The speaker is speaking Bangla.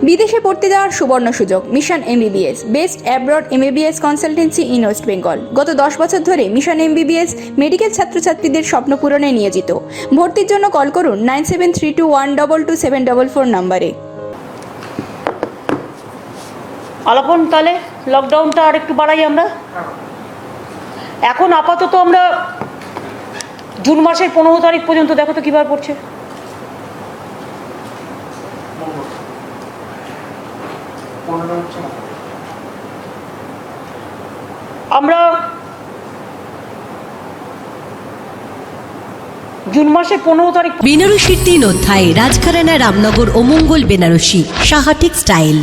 ভর্তি যাওয়ার সুবর্ণ সুযোগ mission MBBS best abroad MBBS consultancy in West Bengal গত দশ বছর ধরে মিশন এমবিবিএস মেডিকেল ছাত্রছাত্রীদের স্বপ্ন পূরণে নিয়োজিত। ভর্তির জন্য কল করুন nine seven three two one double two seven double four নাম্বারে আলাপন তাহলে লকডাউনটা আর একটু বাড়াই আমরা। এখন আপাতত আমরা জুন মাসের পনেরো তারিখ পর্যন্ত দেখো তো কীভাবে পড়ছে। পনেরো হচ্ছে না। আমরা জুন মাসের পনেরো তারিখ বেনারসির তিন অধ্যায় রাজঘরানা রামনগর ও মঙ্গল বেনারসি সাহাটিক টেক্সটাইল